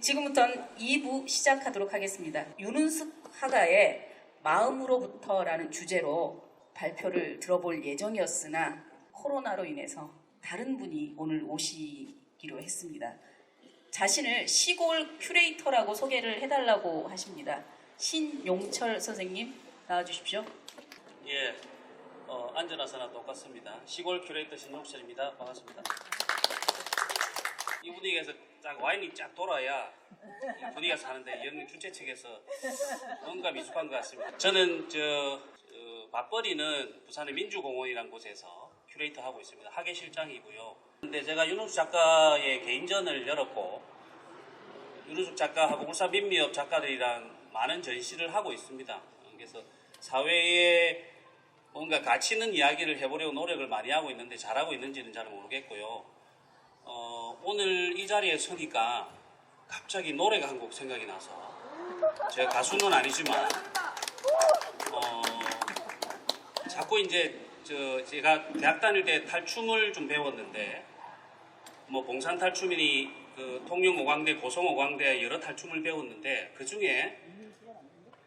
지금부터는 2부 시작하도록 하겠습니다. 윤은숙 화가의 마음으로부터라는 주제로 발표를 들어볼 예정이었으나 코로나로 인해서 다른 분이 오늘 오시기로 했습니다. 자신을 시골 큐레이터라고 소개를 해달라고 하십니다. 신용철 선생님 나와주십시오. 예, 어, 안전하사나 똑같습니다. 시골 큐레이터 신용철입니다. 반갑습니다. 이 분위기에서 딱 와인이 쫙 돌아야 이 분위기가 사는데 영 주최 측에서 뭔가 미숙한 것 같습니다. 저는 저 어, 맞벌이는 부산의 민주공원이라는 곳에서 큐레이터 하고 있습니다. 학예 실장이고요. 근데 제가 윤홍수 작가의 개인전을 열었고 윤우숙 작가하고 울산 민미업 작가들이랑 많은 전시를 하고 있습니다. 그래서 사회에 뭔가 가치 있는 이야기를 해보려고 노력을 많이 하고 있는데 잘하고 있는지는 잘 모르겠고요. 어, 오늘 이 자리에 서니까 갑자기 노래가 한 곡 생각이 나서 제가 가수는 아니지만 어, 자꾸 이제 저 제가 대학 다닐 때 탈춤을 좀 배웠는데 뭐 봉산 탈춤이니 그 통영 오광대 고성 오광대 여러 탈춤을 배웠는데 그 중에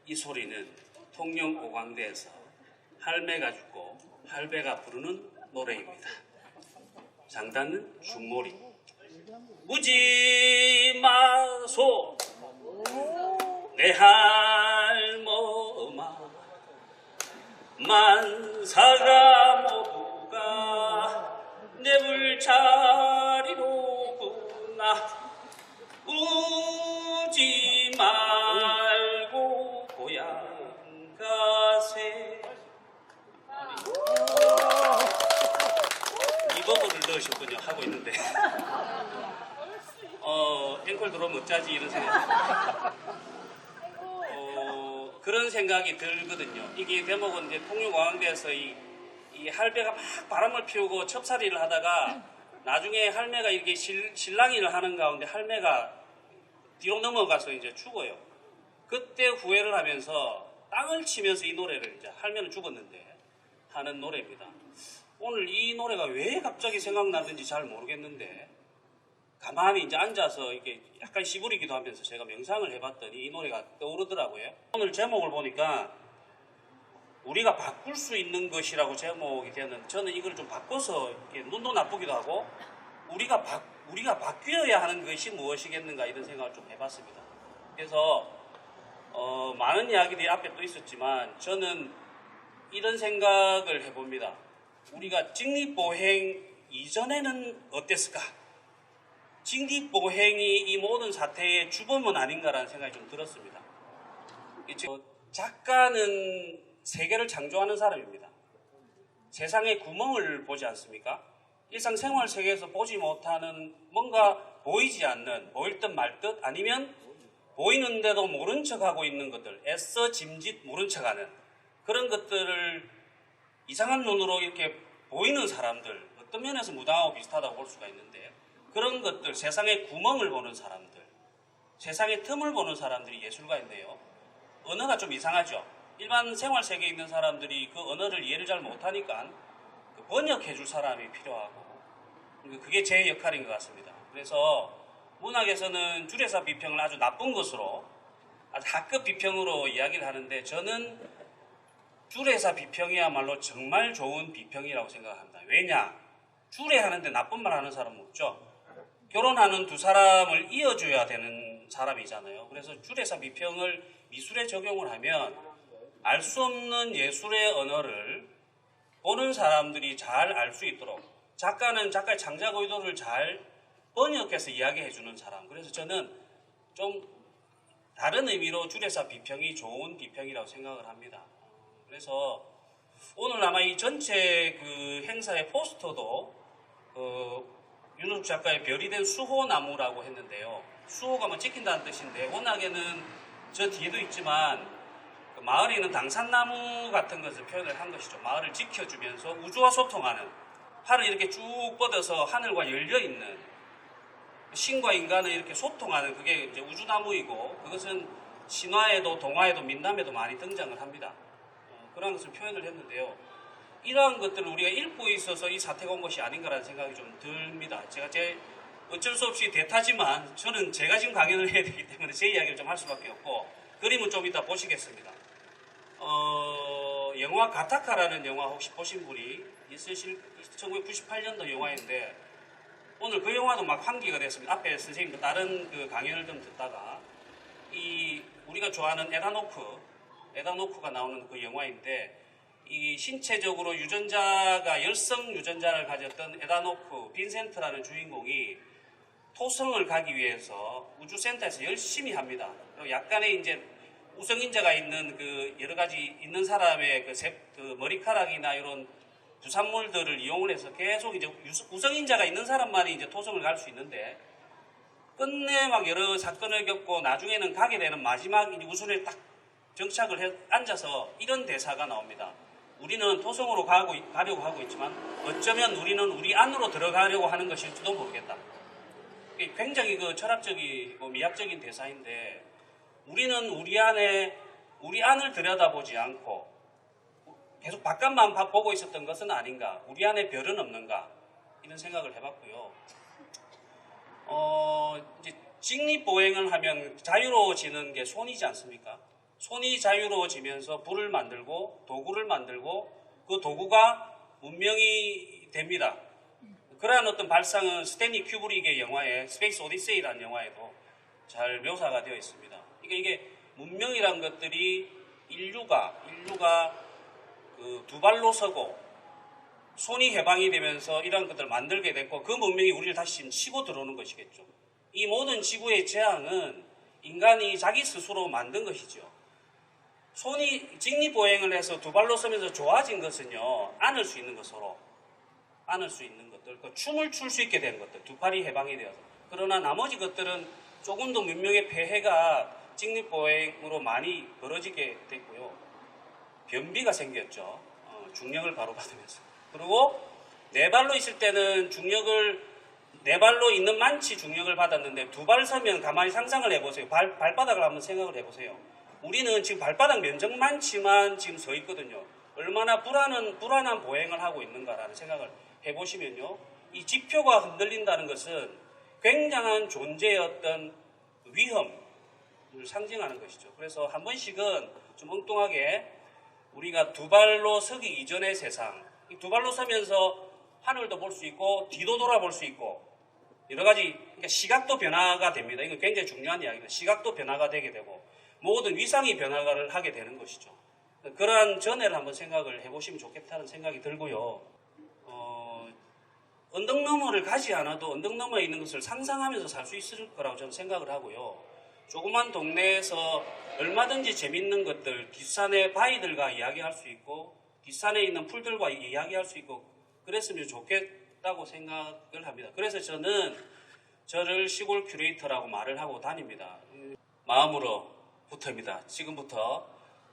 이 소리는 통영 오광대에서 할매가 죽고 할배가 부르는 노래입니다. 장단은 중몰이 묻지 마소. 내 할머마. 만사가 넣으셨군요 하고 있는데 어 앵콜 들어오면 어쩌지 이런 생각 어, 그런 생각이 들거든요. 이게 대목은 이제 통영광대에서 이, 이 할배가 막 바람을 피우고 첩살이를 하다가 나중에 할매가 이렇게 실, 실랑이를 하는 가운데 할매가 뒤로 넘어가서 이제 죽어요. 그때 후회를 하면서 땅을 치면서 이 노래를 이제 할매는 죽었는데 하는 노래입니다. 오늘 이 노래가 왜 갑자기 생각나는지 잘 모르겠는데 가만히 이제 앉아서 이렇게 약간 시부리기도 하면서 제가 명상을 해봤더니 이 노래가 떠오르더라고요. 오늘 제목을 보니까 우리가 바꿀 수 있는 것이라고 제목이 되는 저는 이걸 좀 바꿔서 눈도 나쁘기도 하고 우리가 바, 우리가 바뀌어야 하는 것이 무엇이겠는가 이런 생각을 좀 해봤습니다. 그래서 어, 많은 이야기들이 앞에 또 있었지만 저는 이런 생각을 해봅니다. 우리가 직립보행 이전에는 어땠을까? 직립보행이 이 모든 사태의 주범은 아닌가라는 생각이 좀 들었습니다. 작가는 세계를 창조하는 사람입니다. 세상의 구멍을 보지 않습니까? 일상생활 세계에서 보지 못하는 뭔가 보이지 않는 보일 듯 말 듯 아니면 보이는데도 모른 척하고 있는 것들 애써 짐짓 모른 척하는 그런 것들을 이상한 눈으로 이렇게 보이는 사람들 어떤 면에서 무당하고 비슷하다고 볼 수가 있는데 그런 것들 세상의 구멍을 보는 사람들 세상의 틈을 보는 사람들이 예술가인데요. 언어가 좀 이상하죠. 일반 생활 세계에 있는 사람들이 그 언어를 이해를 잘 못하니까 그 번역해 줄 사람이 필요하고 그게 제 역할인 것 같습니다. 그래서 문학에서는 주례사 비평을 아주 나쁜 것으로 아주 하급 비평으로 이야기를 하는데 저는 주례사 비평이야말로 정말 좋은 비평이라고 생각합니다. 왜냐? 주례하는데 나쁜 말 하는 사람은 없죠. 결혼하는 두 사람을 이어줘야 되는 사람이잖아요. 그래서 주례사 비평을 미술에 적용을 하면 알 수 없는 예술의 언어를 보는 사람들이 잘 알 수 있도록 작가는 작가의 창작 의도를 잘 번역해서 이야기해 주는 사람. 그래서 저는 좀 다른 의미로 주례사 비평이 좋은 비평이라고 생각을 합니다. 그래서 오늘 아마 이 전체 그 행사의 포스터도 어, 윤호숙 작가의 별이 된 수호나무라고 했는데요. 수호가 뭐 지킨다는 뜻인데 워낙에는 저 뒤에도 있지만 그 마을에 있는 당산나무 같은 것을 표현을 한 것이죠. 마을을 지켜주면서 우주와 소통하는 팔을 이렇게 쭉 뻗어서 하늘과 열려 있는 신과 인간을 이렇게 소통하는 그게 이제 우주나무이고 그것은 신화에도 동화에도 민담에도 많이 등장을 합니다. 어, 그런 것을 표현을 했는데요. 이러한 것들을 우리가 읽고 있어서 이 사태가 온 것이 아닌가라는 생각이 좀 듭니다. 제가 제 어쩔 수 없이 대타지만 저는 제가 지금 강연을 해야 되기 때문에 제 이야기를 좀 할 수밖에 없고 그림은 좀 이따 보시겠습니다. 어, 영화 가타카라는 영화 혹시 보신 분이 있으실 1998년도 영화인데 오늘 그 영화도 막 환기가 됐습니다. 앞에 선생님도 다른 그 강연을 좀 듣다가 이 우리가 좋아하는 에다노크, 에다노크가 나오는 그 영화인데 이 신체적으로 유전자가 열성 유전자를 가졌던 에다노크 빈센트라는 주인공이 토성을 가기 위해서 우주센터에서 열심히 합니다. 약간의 이제 우성인자가 있는 그 여러 가지 있는 사람의 그, 세- 그 머리카락이나 이런 부산물들을 이용을 해서 계속 이제 유- 우성인자가 있는 사람만이 이제 토성을 갈 수 있는데 끝내 막 여러 사건을 겪고 나중에는 가게 되는 마지막 우선에 딱 정착을 해 앉아서 이런 대사가 나옵니다. 우리는 토성으로 가고 있- 가려고 하고 있지만 어쩌면 우리는 우리 안으로 들어가려고 하는 것일지도 모르겠다. 굉장히 그 철학적이고 미학적인 대사인데 우리는 우리 안에 우리 안을 들여다보지 않고 계속 바깥만 봐- 보고 있었던 것은 아닌가? 우리 안에 별은 없는가? 이런 생각을 해봤고요. 어, 이제 직립보행을 하면 자유로워지는 게 손이지 않습니까? 손이 자유로워지면서 불을 만들고 도구를 만들고 그 도구가 문명이 됩니다. 그러한 어떤 발상은 스탠리 큐브릭의 영화에 스페이스 오디세이라는 영화에도 잘 묘사가 되어 있습니다. 그러니까 이게 문명이란 것들이 인류가 인류가 그 두 발로 서고 손이 해방이 되면서 이런 것들을 만들게 됐고 그 문명이 우리를 다시 치고 들어오는 것이겠죠. 이 모든 지구의 재앙은 인간이 자기 스스로 만든 것이죠. 손이 직립보행을 해서 두 발로 서면서 좋아진 것은요, 안을 수 있는 것으로, 안을 수 있는 것들, 그 춤을 출 수 있게 된 것들, 두 팔이 해방이 되어서. 그러나 나머지 것들은 조금 더 문명의 폐해가 직립보행으로 많이 벌어지게 됐고요. 변비가 생겼죠. 어, 중력을 바로 받으면서. 그리고 네 발로 있을 때는 중력을 네 발로 있는 만치 중력을 받았는데 두 발 서면 가만히 상상을 해보세요. 발, 발바닥을 한번 생각을 해보세요. 우리는 지금 발바닥 면적만치만 지금 서 있거든요. 얼마나 불안한, 불안한 보행을 하고 있는가라는 생각을 해보시면요. 이 지표가 흔들린다는 것은 굉장한 존재의 어떤 위험을 상징하는 것이죠. 그래서 한 번씩은 좀 엉뚱하게 우리가 두 발로 서기 이전의 세상, 이두 발로 서면서 하늘도 볼 수 있고 뒤도 돌아볼 수 있고 여러 가지 그러니까 시각도 변화가 됩니다. 이거 굉장히 중요한 이야기입니다. 시각도 변화가 되게 되고 모든 위상이 변화를 하게 되는 것이죠. 그러한 전해를 한번 생각을 해보시면 좋겠다는 생각이 들고요. 어, 언덕 너머를 가지 않아도 언덕 너머에 있는 것을 상상하면서 살 수 있을 거라고 저는 생각을 하고요. 조그만 동네에서 얼마든지 재밌는 것들, 뒷산의 바위들과 이야기할 수 있고, 뒷산에 있는 풀들과 이야기할 수 있고, 그랬으면 좋겠다고 생각을 합니다. 그래서 저는 저를 시골 큐레이터라고 말을 하고 다닙니다. 마음으로 부터입니다. 지금부터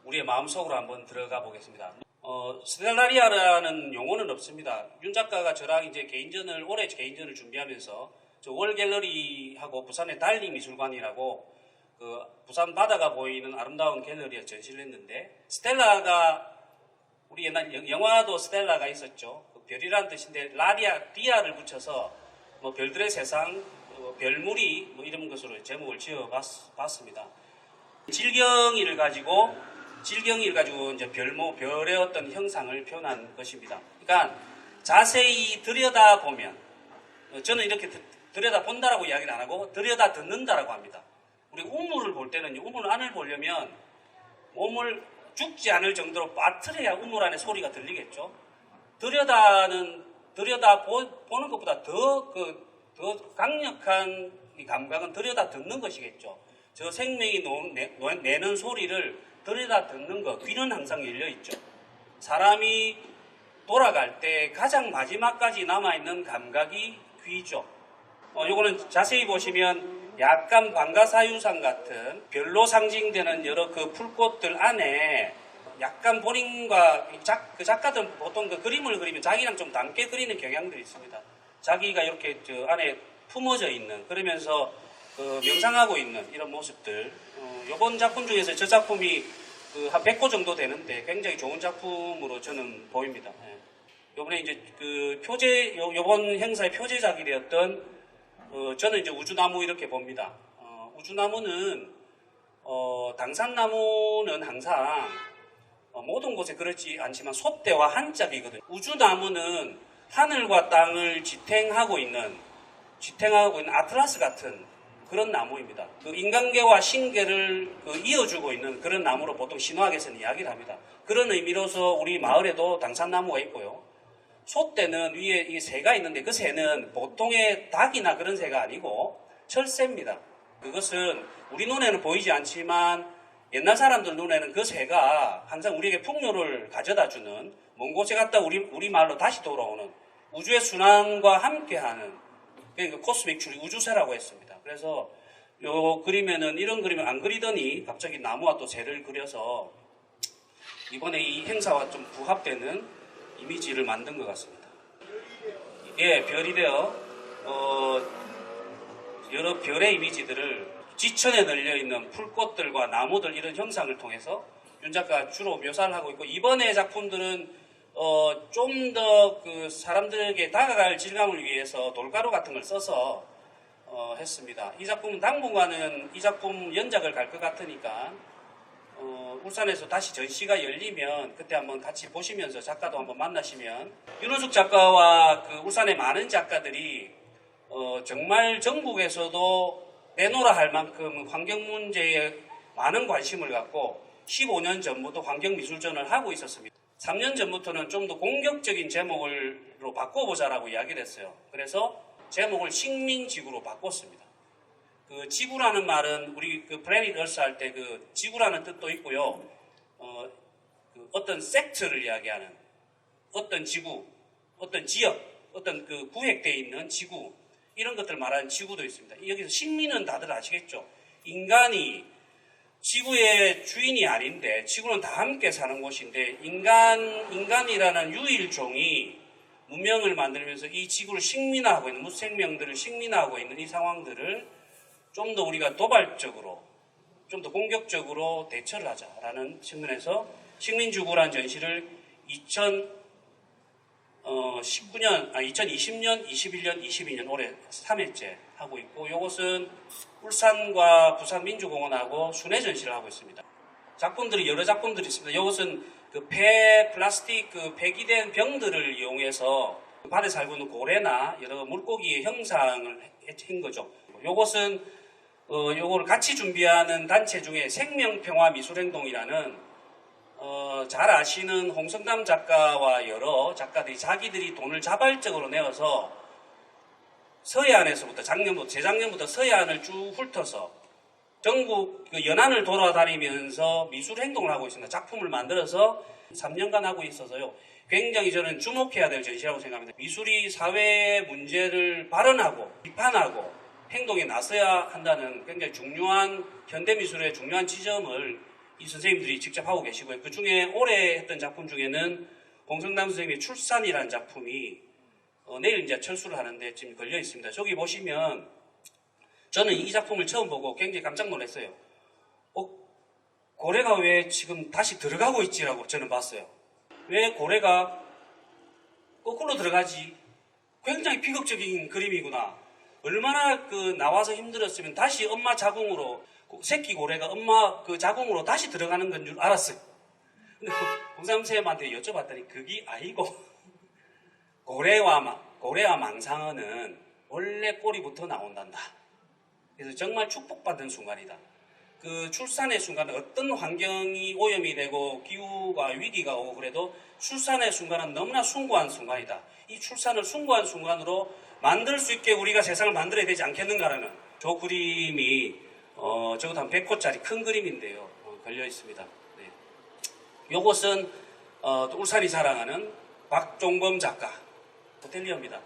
우리의 마음속으로 한번 들어가 보겠습니다. 어, 스텔라리아라는 용어는 없습니다. 윤 작가가 저랑 이제 개인전을, 올해 개인전을 준비하면서 저 월갤러리하고 부산의 달리미술관이라고 그 부산 바다가 보이는 아름다운 갤러리에 전시를 했는데 스텔라가 우리 옛날 영- 영화도 스텔라가 있었죠. 그 별이라는 뜻인데 라리아 디아를 붙여서 뭐 별들의 세상, 어, 별무리 뭐 이런 것으로 제목을 지어 봤, 습니다 질경이를 가지고 질경이를 가지고 이제 별모 별의 어떤 형상을 표현한 것입니다. 그러니까 자세히 들여다 보면 어, 저는 이렇게 드- 들여다 본다라고 이야기를 안 하고 들여다 듣는다라고 합니다. 우리 우물을 볼 때는 우물 안을 보려면 몸을 죽지 않을 정도로 빠뜨려야 우물 안에 소리가 들리겠죠. 들여다는 들여다 보, 는 것보다 더 그 더 강력한 이 감각은 들여다 듣는 것이겠죠. 저 생명이 노- 내, 내는 소리를 들여다 듣는 것 귀는 항상 열려 있죠. 사람이 돌아갈 때 가장 마지막까지 남아 있는 감각이 귀죠. 어, 요거는 자세히 보시면 약간 방가사유상 같은 별로 상징되는 여러 그 풀꽃들 안에 약간 본인과 작, 그 작가들은 보통 그 그림을 그리면 자기랑 좀 닮게 그리는 경향들이 있습니다. 자기가 이렇게 저 안에 품어져 있는 그러면서 그 명상하고 있는 이런 모습들. 어, 이번 작품 중에서 저 작품이 그 한 100호 정도 되는데 굉장히 좋은 작품으로 저는 보입니다. 예. 요번에 이제 그 표제, 요, 요번 행사의 표제작이 되었던 어, 저는 이제 우주나무 이렇게 봅니다. 어, 우주나무는 어, 당산나무는 항상 어, 모든 곳에 그렇지 않지만 속대와 한짝이거든요. 우주나무는 하늘과 땅을 지탱하고 있는 지탱하고 있는 아틀라스 같은 그런 나무입니다. 그 인간계와 신계를 그 이어주고 있는 그런 나무로 보통 신화학에서는 이야기를 합니다. 그런 의미로서 우리 마을에도 당산나무가 있고요. 소떼는 위에 이 새가 있는데 그 새는 보통의 닭이나 그런 새가 아니고 철새입니다. 그것은 우리 눈에는 보이지 않지만 옛날 사람들 눈에는 그 새가 항상 우리에게 풍요를 가져다 주는 먼 곳에 갔다 우리, 우리 말로 다시 돌아오는 우주의 순환과 함께하는 그러니까 코스믹 줄이 우주새라고 했습니다. 그래서 요 그림에는 이런 그림을 안 그리더니 갑자기 나무와 또 새를 그려서 이번에 이 행사와 좀 부합되는 이미지를 만든 것 같습니다. 예, 별이 되어 어, 여러 별의 이미지들을 지천에 널려 있는 풀꽃들과 나무들 이런 형상을 통해서 윤 작가 주로 묘사를 하고 있고 이번에 작품들은 어, 좀 더 그 사람들에게 다가갈 질감을 위해서 돌가루 같은 걸 써서 어, 했습니다. 이 작품은 당분간은 이 작품 연작을 갈 것 같으니까 어, 울산에서 다시 전시가 열리면 그때 한번 같이 보시면서 작가도 한번 만나시면 윤호숙 작가와 그 울산의 많은 작가들이 어, 정말 전국에서도 내놓으라 할 만큼 환경 문제에 많은 관심을 갖고 15년 전부터 환경미술전을 하고 있었습니다. 3년 전부터는 좀 더 공격적인 제목으로 바꿔보자라고 이야기를 했어요. 그래서 제목을 식민지구로 바꿨습니다. 그 지구라는 말은 우리 그 플래닛 얼스 할 때 그 지구라는 뜻도 있고요. 어, 그 어떤 섹트를 이야기하는 어떤 지구, 어떤 지역, 어떤 그 구획되어 있는 지구 이런 것들 말하는 지구도 있습니다. 여기서 식민은 다들 아시겠죠? 인간이 지구의 주인이 아닌데 지구는 다 함께 사는 곳인데 인간 인간이라는 유일종이 문명을 만들면서 이 지구를 식민화하고 있는 무생명들을 식민화하고 있는 이 상황들을 좀 더 우리가 도발적으로 좀 더 공격적으로 대처를 하자라는 측면에서 식민주구라는 전시를 2019년, 아 2020년, 21년, 22년 올해 3회째 하고 있고 이것은 울산과 부산민주공원하고 순회 전시를 하고 있습니다. 작품들이 여러 작품들이 있습니다. 이것은 그 폐 플라스틱 그 폐기된 병들을 이용해서 바다에 살고 있는 고래나 여러 물고기의 형상을 한 거죠. 이것은 어, 요거를 같이 준비하는 단체 중에 생명평화 미술행동이라는 어, 잘 아시는 홍성남 작가와 여러 작가들이 자기들이 돈을 자발적으로 내어서 서해안에서부터 작년부터 재작년부터 서해안을 쭉 훑어서 전국 그 연안을 돌아다니면서 미술 행동을 하고 있습니다. 작품을 만들어서 3년간 하고 있어서요. 굉장히 저는 주목해야 될 전시라고 생각합니다. 미술이 사회 문제를 발언하고 비판하고 행동에 나서야 한다는 굉장히 중요한 현대 미술의 중요한 지점을 이 선생님들이 직접 하고 계시고요. 그 중에 올해 했던 작품 중에는 홍성남 선생님의 출산이라는 작품이 어, 내일 이제 철수를 하는데 지금 걸려 있습니다. 저기 보시면 저는 이 작품을 처음 보고 굉장히 깜짝 놀랐어요. 어, 고래가 왜 지금 다시 들어가고 있지라고 저는 봤어요. 왜 고래가 거꾸로 들어가지? 굉장히 비극적인 그림이구나. 얼마나 그 나와서 힘들었으면 다시 엄마 자궁으로 그 새끼 고래가 엄마 그 자궁으로 다시 들어가는 건 줄 알았어요. 근데 공삼쌤한테 여쭤봤더니 그게 아니고 고래와 마- 고래와 망상어는 원래 꼬리부터 나온단다. 그래서 정말 축복받은 순간이다. 그 출산의 순간은 어떤 환경이 오염이 되고 기후가 위기가 오고 그래도 출산의 순간은 너무나 숭고한 순간이다. 이 출산을 숭고한 순간으로 만들 수 있게 우리가 세상을 만들어야 되지 않겠는가라는 저 그림이 어, 적어도 한 100호짜리 큰 그림인데요. 어, 걸려 있습니다. 네. 요것은 어, 또 울산이 자랑하는 박종범 작가 호텔리어입니다.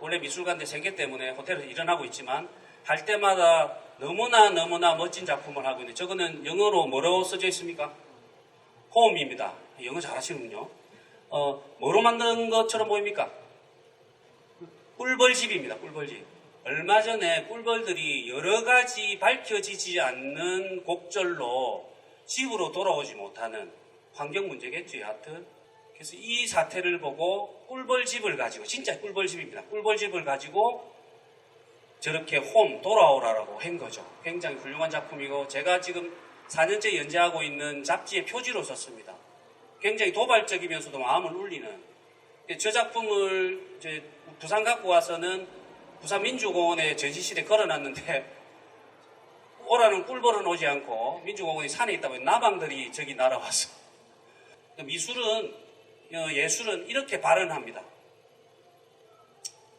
원래 미술관대 생계 때문에 호텔에서 일어나고 있지만 할 때마다 너무나 너무나 멋진 작품을 하고 있는데 저거는 영어로 뭐라고 써져 있습니까? 홈입니다. 영어 잘하시는군요. 어, 뭐로 만든 것처럼 보입니까? 꿀벌집입니다. 꿀벌집. 얼마 전에 꿀벌들이 여러 가지 밝혀지지 않는 곡절로 집으로 돌아오지 못하는 환경 문제겠죠, 여하튼. 그래서 이 사태를 보고 꿀벌집을 가지고, 진짜 꿀벌집입니다. 꿀벌집을 가지고 저렇게 홈 돌아오라라고 한 거죠. 굉장히 훌륭한 작품이고 제가 지금 4년째 연재하고 있는 잡지의 표지로 썼습니다. 굉장히 도발적이면서도 마음을 울리는 저 작품을 이제 부산 갖고 와서는 부산 민주공원에 전시실에 걸어놨는데 오라는 꿀벌은 오지 않고 민주공원이 산에 있다 보니 나방들이 저기 날아왔어. 미술은 어, 예술은 이렇게 발언합니다.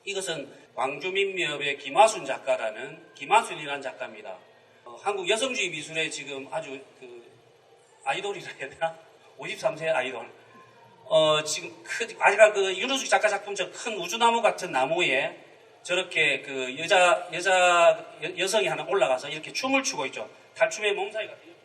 이것은 광주민미업의 김하순 작가라는 김하순이라는 작가입니다. 어, 한국 여성주의 미술의 지금 아주 그 아이돌이라 해야 되나? 53세 아이돌. 어, 지금 크, 아직까 그 윤호숙 작가 작품 저큰 우주나무 같은 나무에 저렇게 그 여자, 여자, 여, 성이 하나 올라가서 이렇게 춤을 추고 있죠. 달춤의 몸사이가 이렇게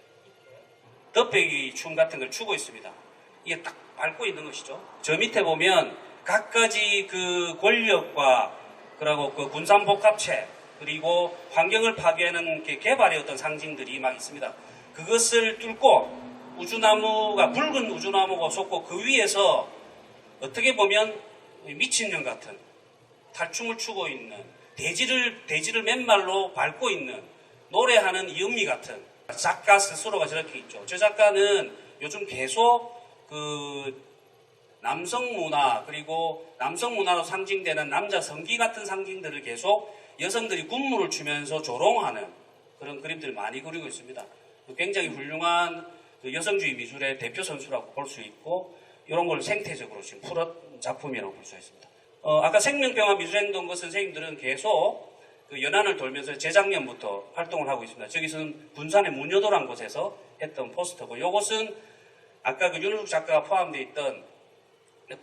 덧배기 춤 같은 걸 추고 있습니다. 이게 딱 밟고 있는 것이죠. 저 밑에 보면 각가지 그 권력과 그리고 그 군산복합체 그리고 환경을 파괴하는 게 개발의 어떤 상징들이 막 있습니다. 그것을 뚫고 우주나무가 붉은 우주나무가 솟고 그 위에서 어떻게 보면 미친년 같은 탈춤을 추고 있는 대지를 대지를 맨발로 밟고 있는 노래하는 이은미 같은 작가 스스로가 저렇게 있죠. 저 작가는 요즘 계속 그 남성 문화 그리고 남성 문화로 상징되는 남자 성기 같은 상징들을 계속 여성들이 군무를 추면서 조롱하는 그런 그림들을 많이 그리고 있습니다. 굉장히 훌륭한 그 여성주의 미술의 대표 선수라고 볼 수 있고 이런 걸 생태적으로 지금 풀었 작품이라고 볼 수 있습니다. 어, 아까 생명평화 미술행동그 선생님들은 계속 그 연안을 돌면서 재작년부터 활동을 하고 있습니다. 저기서는 군산의 문여도란 곳에서 했던 포스터고 이것은 아까 그 윤우숙 작가가 포함되어 있던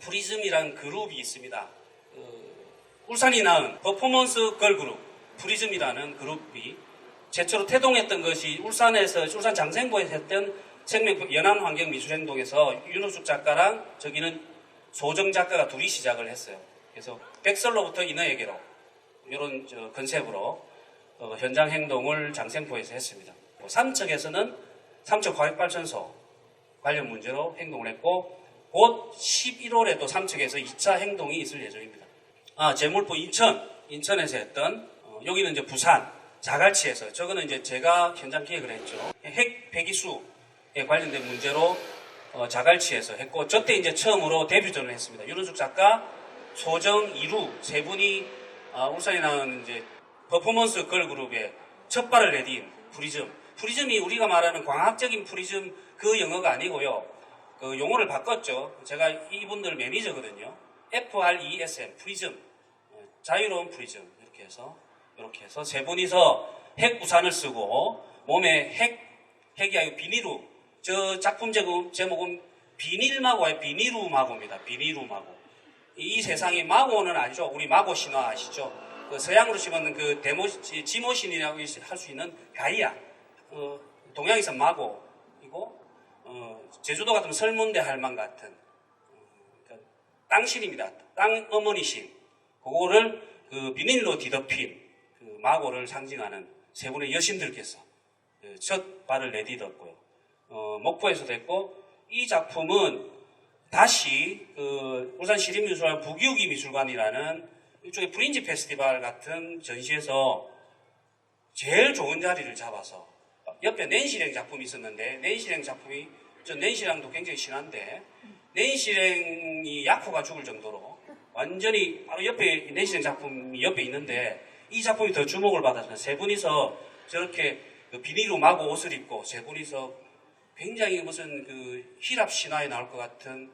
프리즘이라는 그룹이 있습니다. 그 울산이 낳은 퍼포먼스 걸그룹 프리즘이라는 그룹이 최초로 태동했던 것이 울산에서 울산 장생부에서 했던 생명 연안환경미술행동에서 윤우숙 작가랑 저기는 소정 작가가 둘이 시작을 했어요. 그래서 백설로부터 인어에게로 이런 저 컨셉으로 어, 현장 행동을 장생포에서 했습니다. 뭐 삼척에서는 삼척 화력발전소 관련 문제로 행동을 했고 곧 11월에 또 삼척에서 2차 행동이 있을 예정입니다. 아 제물포 인천 인천에서 했던 어, 여기는 이제 부산 자갈치에서 저거는 이제 제가 현장 기획을 했죠. 핵 폐기수에 관련된 문제로 어, 자갈치에서 했고 저때 이제 처음으로 데뷔전을 했습니다. 윤은숙 작가, 소정, 이루 세 분이 아, 울산에 나온 이제 퍼포먼스 걸그룹의 첫 발을 내딘 프리즘. 프리즘이 우리가 말하는 광학적인 프리즘 그 영어가 아니고요. 그 용어를 바꿨죠. 제가 이분들 매니저거든요. FRESM 프리즘. 어, 자유로운 프리즘 이렇게 해서 이렇게 해서 세 분이서 핵 우산을 쓰고 몸에 핵 핵이 아니고 비닐우 저 작품 제목, 제목은 비닐마고예요. 비닐우 마고입니다. 비닐우 마고. 이 세상이 마고는 아니죠. 우리 마고 신화 아시죠? 그 서양으로 치면 그 데모 지모신이라고 할 수 있는 가이아. 어, 동양에서 마고이고 어, 제주도 같으면 설문대 할망 같은 어, 그러니까 땅신입니다. 땅 어머니신. 그거를 그 비닐로 뒤덮인 그 마고를 상징하는 세 분의 여신들께서 그첫 발을 내디뎠고요. 어, 목포에서도 했고 이 작품은 다시 그 울산 시립미술관 부기우기 미술관이라는 일종의 프린지 페스티벌 같은 전시에서 제일 좋은 자리를 잡아서 옆에 낸시랭 작품이 있었는데 낸시랭 작품이 저 낸시랑도 굉장히 친한데 낸시랭이 약호가 죽을 정도로 완전히 바로 옆에 낸시랭 작품이 옆에 있는데 이 작품이 더 주목을 받아서 세 분이서 저렇게 그 비닐로 마고 옷을 입고 세 분이서 굉장히 무슨 그 히랍 신화에 나올 것 같은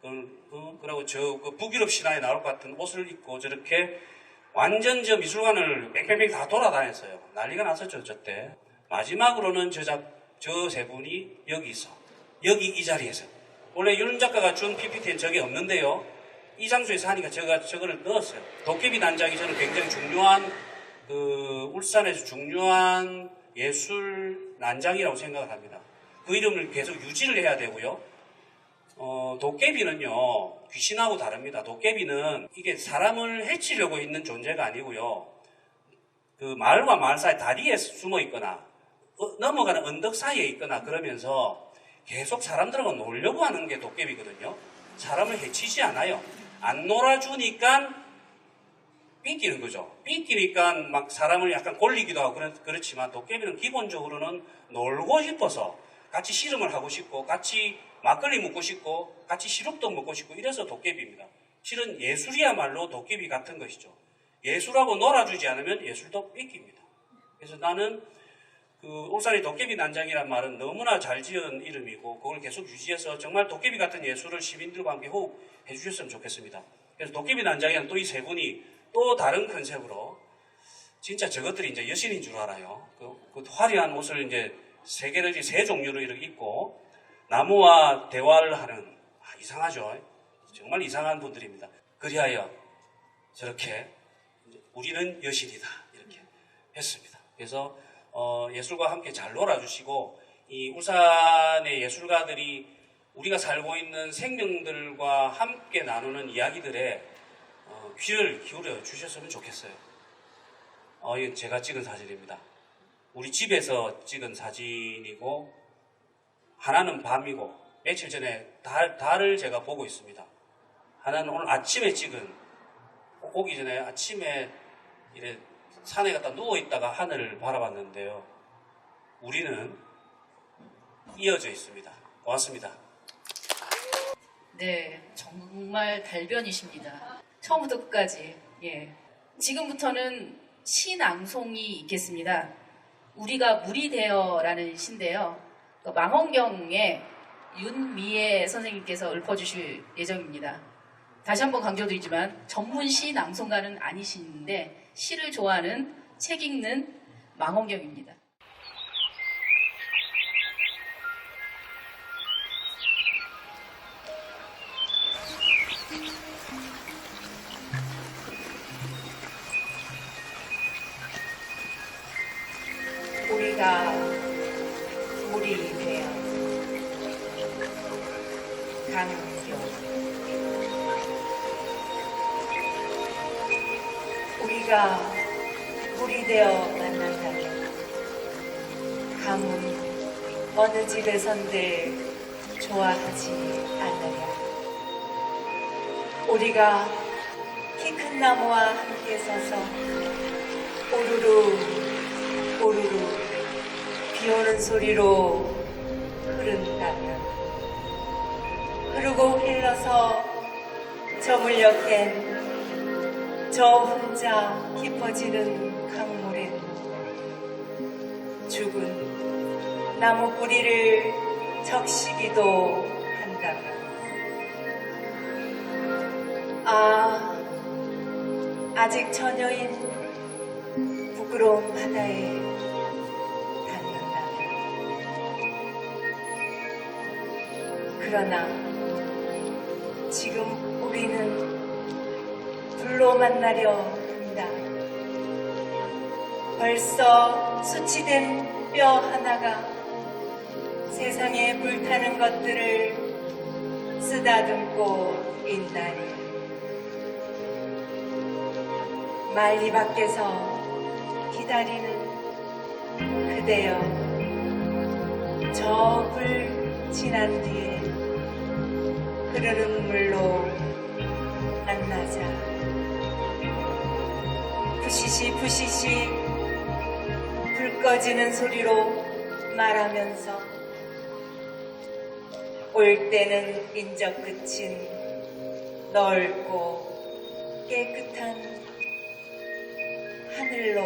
그, 어, 그리고 저 그 북유럽 신화에 나올 것 같은 옷을 입고 저렇게 완전 저 미술관을 뺑뺑뺑 다 돌아다녔어요. 난리가 났었죠, 저때. 마지막으로는 저세 분이 여기서, 여기 이 자리에서. 원래 윤 작가가 준 PPT엔 저게 없는데요. 이 장소에서 하니까 제가 저거를 넣었어요. 도깨비 단장이 저는 굉장히 중요한, 그, 울산에서 중요한 예술 난장이라고 생각을 합니다. 그 이름을 계속 유지를 해야 되고요. 어, 도깨비는요, 귀신하고 다릅니다. 도깨비는 이게 사람을 해치려고 있는 존재가 아니고요. 그 마을과 마을 사이 다리에 숨어 있거나, 어, 넘어가는 언덕 사이에 있거나 그러면서 계속 사람들하고 놀려고 하는 게 도깨비거든요. 사람을 해치지 않아요. 안 놀아주니까 삐끼는 거죠. 삐끼니까 막 사람을 약간 골리기도 하고 그렇, 그렇지만 도깨비는 기본적으로는 놀고 싶어서 같이 씨름을 하고 싶고 같이 막걸리 먹고 싶고 같이 시럽도 먹고 싶고 이래서 도깨비입니다. 실은 예술이야말로 도깨비 같은 것이죠. 예술하고 놀아주지 않으면 예술도 삐끼입니다. 그래서 나는 그 울산의 도깨비 난장이란 말은 너무나 잘 지은 이름이고 그걸 계속 유지해서 정말 도깨비 같은 예술을 시민들과 함께 호흡해 주셨으면 좋겠습니다. 그래서 도깨비 난장이랑 또이 세 분이 또 다른 컨셉으로 진짜 저것들이 이제 여신인 줄 알아요. 그, 그 화려한 옷을 이제 세 개를 세 종류로 이렇게 입고 나무와 대화를 하는 아, 이상하죠. 정말 이상한 분들입니다. 그리하여 저렇게 우리는 여신이다 이렇게 했습니다. 그래서 어, 예술과 함께 잘 놀아주시고 이 울산의 예술가들이 우리가 살고 있는 생명들과 함께 나누는 이야기들에 어, 귀를 기울여 주셨으면 좋겠어요. 어, 이건 제가 찍은 사진입니다. 우리 집에서 찍은 사진이고 하나는 밤이고 며칠 전에 달, 달을 제가 보고 있습니다. 하나는 오늘 아침에 찍은 오기 전에 아침에 이래 산에 갔다 누워 있다가 하늘을 바라봤는데요. 우리는 이어져 있습니다. 고맙습니다. 네, 정말 달변이십니다. 처음부터 끝까지. 예. 지금부터는 시낭송이 있겠습니다. 우리가 물이 되어라는 시인데요. 그 망원경에 윤미애 선생님께서 읊어주실 예정입니다. 다시 한번 강조드리지만 전문 시 낭송가는 아니신데 시를 좋아하는 책 읽는 망원경입니다. 우리가 물이 되어 만난다면 가문 어느 집에선들 좋아하지 않느냐. 우리가 키 큰 나무와 함께 서서 오르르 오르르 비 오는 소리로 흐른다면 흐르고 흘러서 저물녘엔 저 혼자 깊어지는 강물엔 죽은 나무 뿌리를 적시기도 한다면. 아 아직 처녀인 부끄러운 바다에 닿는다면 그러나 지금 우리는 불로 만나려 한다. 벌써 수치된 뼈 하나가 세상에 불타는 것들을 쓰다듬고 있다니. 말리 밖에서 기다리는 그대여 저 불 지난 뒤에 흐르는 물로 만나자 부시시 부시시 불 꺼지는 소리로 말하면서 올 때는 인적 끝인 넓고 깨끗한 하늘로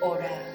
오라.